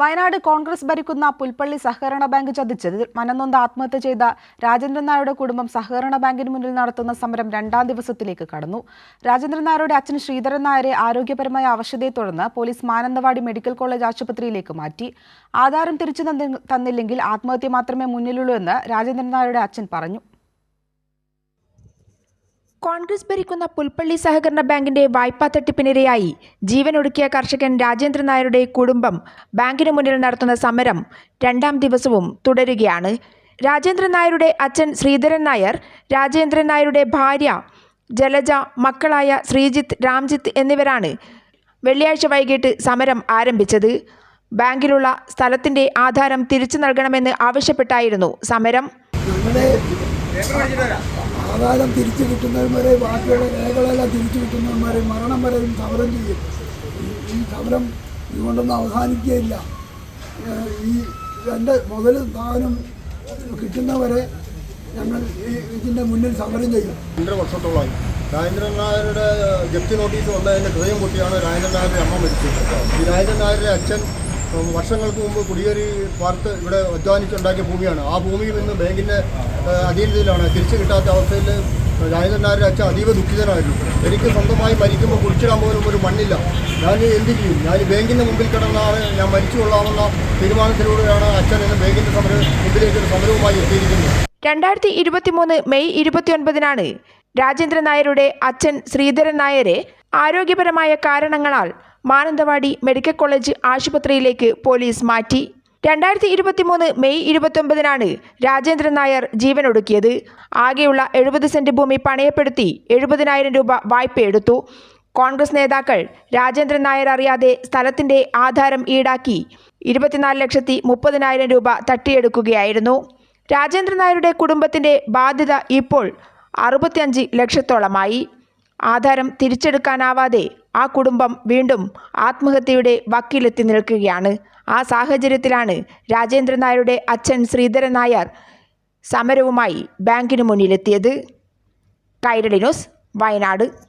വയനാട് കോൺഗ്രസ് ഭരിക്കുന്ന പുൽപ്പള്ളി സഹകരണ ബാങ്ക് ചതിച്ചതിൽ മനനൊന്ത് ആത്മഹത്യ ചെയ്ത രാജേന്ദ്രൻ നായരുടെ കുടുംബം സഹകരണ ബാങ്കിന് മുന്നിൽ നടത്തുന്ന സമരം രണ്ടാം ദിവസത്തിലേക്ക് കടന്നു. രാജേന്ദ്രൻ നായരുടെ അച്ഛൻ ശ്രീധരൻ നായരെ ആരോഗ്യപരമായ അവശതയെ തുടർന്ന് പോലീസ് മാനന്തവാടി മെഡിക്കൽ കോളേജ് ആശുപത്രിയിലേക്ക് മാറ്റി. ആധാരം തിരിച്ചു തന്നില്ലെങ്കിൽ ആത്മഹത്യ മാത്രമേ മുന്നിലുള്ളൂ എന്ന് രാജേന്ദ്രൻ നായരുടെ അച്ഛൻ പറഞ്ഞു. കോൺഗ്രസ് ഭരിക്കുന്ന പുൽപ്പള്ളി സഹകരണ ബാങ്കിന്റെ വായ്പാ തട്ടിപ്പിനിരയായി. ജീവനൊടുക്കിയ കർഷകൻ രാജേന്ദ്രൻ നായരുടെ കുടുംബം ബാങ്കിന് മുന്നിൽ നടത്തുന്ന സമരം രണ്ടാം ദിവസവും തുടരുകയാണ്. രാജേന്ദ്രൻ നായരുടെ അച്ഛൻ ശ്രീധരൻ നായർ രാജേന്ദ്രൻ നായരുടെ ഭാര്യ ജലജ മക്കളായ ശ്രീജിത്ത് രാംജിത്ത് എന്നിവരാണ് വെള്ളിയാഴ്ച വൈകിട്ട് സമരം ആരംഭിച്ചത്. ബാങ്കിലുള്ള സ്ഥലത്തിന്റെ ആധാരം തിരിച്ചു നൽകണമെന്ന് ആവശ്യപ്പെട്ടായിരുന്നു സമരം. ആധാരം തിരിച്ചു കിട്ടുന്നതും വരെ ബാക്കിയുള്ള രേഖകളെല്ലാം തിരിച്ചു കിട്ടുന്നതും വരെ മരണം വരെയും സമരം ചെയ്യും. ഈ- സമരം ഇതുകൊണ്ടൊന്നും അവസാനിക്കുകയില്ല. ഈ രണ്ട് മുതൽ സാധനം കിട്ടുന്നവരെ ഞങ്ങൾ ഇതിന്റെ മുന്നിൽ സമരം ചെയ്യും. രണ്ടര വർഷത്തോളമായി. രാജേന്ദ്രൻ നായരുടെ ജപ്തി നോട്ടീസ് വന്നതിന്റെ ഹൃദയം പൊട്ടിയാണ് രാജേന്ദ്രൻ നായരുടെ അമ്മ മരിച്ചത്. ഈ രാജേന്ദ്രൻ നായരുടെ അച്ഛൻ വർഷങ്ങൾക്ക് മുമ്പ് കുടിയേറി പാർത്ത് ഇവിടെ അധ്വാനിച്ചുണ്ടാക്കിയ ഭൂമിയാണ്. ആ ഭൂമിയിൽ നിന്ന് ബാങ്കിന്റെ അധീനതയിലാണ്. തിരിച്ചു കിട്ടാത്ത അവസ്ഥയിൽ രാജേന്ദ്രൻ നായരുടെ അച്ഛൻ അതീവ ദുഃഖിതനായിരുന്നു. എനിക്ക് സ്വന്തമായി മരിക്കുമ്പോൾ കുടിച്ചിടാൻ പോലും ഒരു മണ്ണില്ല. ഞാൻ എന്ത് ചെയ്യും? ഞാൻ ബാങ്കിന്റെ മുമ്പിൽ കിടന്നാണ് ഞാൻ മരിച്ചു കൊള്ളാമെന്ന തീരുമാനത്തിലൂടെയാണ് അച്ഛൻ എന്ന ബാങ്കിന്റെ സമരം മുമ്പിലേക്ക് ഒരു സമരവുമായി എത്തിയിരിക്കുന്നത്. രണ്ടായിരത്തി ഇരുപത്തിമൂന്ന് മെയ് ഇരുപത്തിയൊൻപതിനാണ് രാജേന്ദ്രൻ നായരുടെ അച്ഛൻ ശ്രീധരൻ നായരെ ആരോഗ്യപരമായ കാരണങ്ങളാൽ മാനന്തവാടി മെഡിക്കൽ കോളേജ് ആശുപത്രിയിലേക്ക് പോലീസ് മാറ്റി. രണ്ടായിരത്തി ഇരുപത്തിമൂന്ന് മെയ് ഇരുപത്തൊമ്പതിനാണ് രാജേന്ദ്രൻ നായർ ജീവനൊടുക്കിയത്. ആകെയുള്ള എഴുപത് സെന്റ് ഭൂമി പണയപ്പെടുത്തി എഴുപതിനായിരം രൂപ വായ്പയെടുത്തു. കോൺഗ്രസ് നേതാക്കൾ രാജേന്ദ്രൻ നായർ അറിയാതെ സ്ഥലത്തിന്റെ ആധാരം ഈടാക്കി ഇരുപത്തിനാല് ലക്ഷത്തി മുപ്പതിനായിരം രൂപ തട്ടിയെടുക്കുകയായിരുന്നു. രാജേന്ദ്രൻ നായരുടെ കുടുംബത്തിന്റെ ബാധ്യത ഇപ്പോൾ അറുപത്തിയഞ്ച് ലക്ഷത്തോളമായി. ആധാരം തിരിച്ചെടുക്കാനാവാതെ ആ കുടുംബം വീണ്ടും ആത്മഹത്യയുടെ വക്കിലെത്തി നിൽക്കുകയാണ്. ആ സാഹചര്യത്തിലാണ് രാജേന്ദ്രൻ നായരുടെ അച്ഛൻ ശ്രീധരൻ നായർ സമരവുമായി ബാങ്കിന് മുന്നിലെത്തിയത്. കൈരളി ന്യൂസ് വയനാട്.